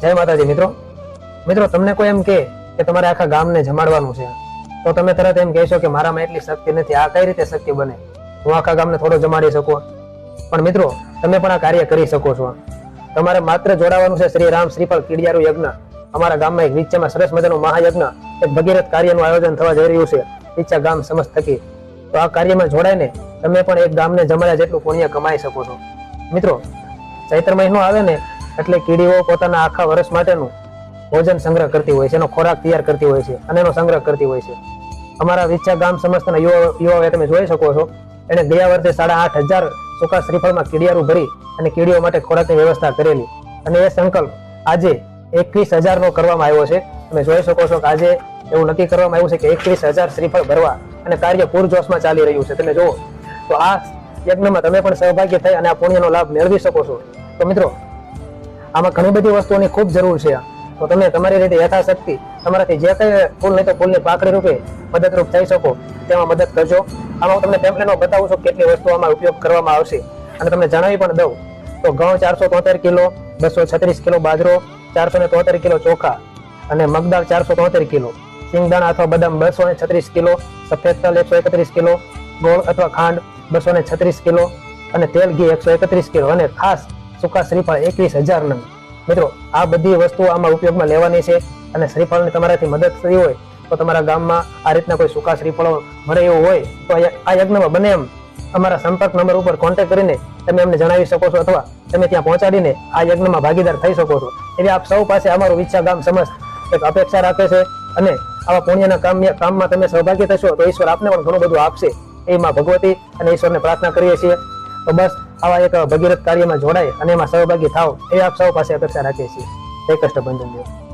જય માતાજી, મિત્રો. મિત્રો, તમને કોઈ એમ કે કે તમારે આખા ગામને જમાડવાનું છે, તો તમે તરત એમ કહેશો કે મારામાં એટલી શક્તિ નથી. આ કઈ રીતે શક્ય બને? હું આખા ગામને થોડો જમાડી શકું? પણ મિત્રો, તમે પણ આ કાર્ય કરી શકો છો. તમારે માત્ર જોડાવાનું છે શ્રી રામ શ્રીફળ કીડિયારું યજ્ઞ. અમારા ગામમાં એક વિચ્છામાં સરસ મજાનું મહાયજ્ઞ, એક ભગીરથ કાર્યનું આયોજન થવા જઈ રહ્યું છે. વિચ્છા ગામ સમસ્ત થકી. તો આ કાર્યમાં જોડાઈને તમે પણ એક ગામને જમાડ્યા જેટલું પુણ્ય કમાઈ શકો છો. મિત્રો, ચૈત્ર મહિનો આવે ને એટલે કીડીઓ પોતાના આખા વર્ષ માટેનું ભોજન સંગ્રહ કરતી હોય છે, એનો ખોરાક તૈયાર કરતી હોય છે અને એનો સંગ્રહ કરતી હોય છે. અમારા વિચ્છા ગામ સમસ્તના યુવા યુવાઓએ તમે જોઈ શકો છો એને ગયા વર્ષે સાડા આઠ હજાર સૂકા શ્રીફળમાં કીડિયારું ભરી અને કીડીઓ માટે ખોરાકની વ્યવસ્થા કરેલી. અને એ સંકલ્પ આજે એકવીસ હજારનો કરવામાં આવ્યો છે. તમે જોઈ શકો છો કે આજે એવું નક્કી કરવામાં આવ્યું છે કે એકવીસ હજાર શ્રીફળ ભરવા અને કાર્ય પૂરજોશમાં ચાલી રહ્યું છે. તમે જુઓ, તો આ યજ્ઞમાં તમે પણ સહભાગી થઈ અને આ પુણ્યનો લાભ મેળવી શકો છો. તો મિત્રો આમાં ઘણી બધી વસ્તુઓની ખૂબ જરૂર છે તો તમે તમારી રીતે યથાશક્તિ, તમારાથી જે કંઈ ફૂલ નહીં તો ફૂલની પાકડી રૂપે મદદરૂપ થઈ શકો, તેમાં મદદ કરજો. આમાં હું તમને ટેમ્પલેટમાં બતાવું છું કેટલી વસ્તુ આમાં ઉપયોગ કરવામાં આવશે. અને તમને જણાવી પણ દઉં. તો ઘઉં ચારસો તોતેર કિલો, બસો છત્રીસ કિલો બાજરો, ચારસો ને તોતેર કિલો ચોખા અને મગદાળ ચારસો તોતેર કિલો, સિંગદાણા અથવા બદામ બસો ને છત્રીસ કિલો, સફેદ તલ એકસો એકત્રીસ કિલો, ગોળ અથવા ખાંડ બસો ને છત્રીસ કિલો અને તેલ ઘી એકસો એકત્રીસ કિલો અને ખાસ સૂકા શ્રીફળ એકવીસ હજાર નંગ. મિત્રો, આ બધી વસ્તુઓ આમાં ઉપયોગમાં લેવાની છે અને શ્રીફળની તમારાથી મદદ થઈ હોય તો તમારા ગામમાં આ રીતના કોઈ સૂકા શ્રીફળો મળે એવું હોય તો આ યજ્ઞમાં બને એમ. અમારા સંપર્ક નંબર ઉપર કોન્ટેક્ટ કરીને તમે અમને જણાવી શકો છો અથવા તમે ત્યાં પહોંચાડીને આ યજ્ઞમાં ભાગીદાર થઈ શકો છો. એવી આપ સૌ પાસે અમારું વિચ્છા ગામ સમસ્ત એક અપેક્ષા રાખે છે અને આવા પુણ્યના કામ કામમાં તમે સહભાગી થશો તો ઈશ્વર આપને પણ ઘણું બધું આપશે. એ માં ભગવતી અને ઈશ્વરને પ્રાર્થના કરીએ છીએ. તો બસ આવા એક ભગીરથ કાર્યમાં જોડાય અને એમાં સહભાગી થાવ, એ આપ સૌ પાસે અપેક્ષા રાખીએ છીએ. જય કષ્ટભંજન દેવ.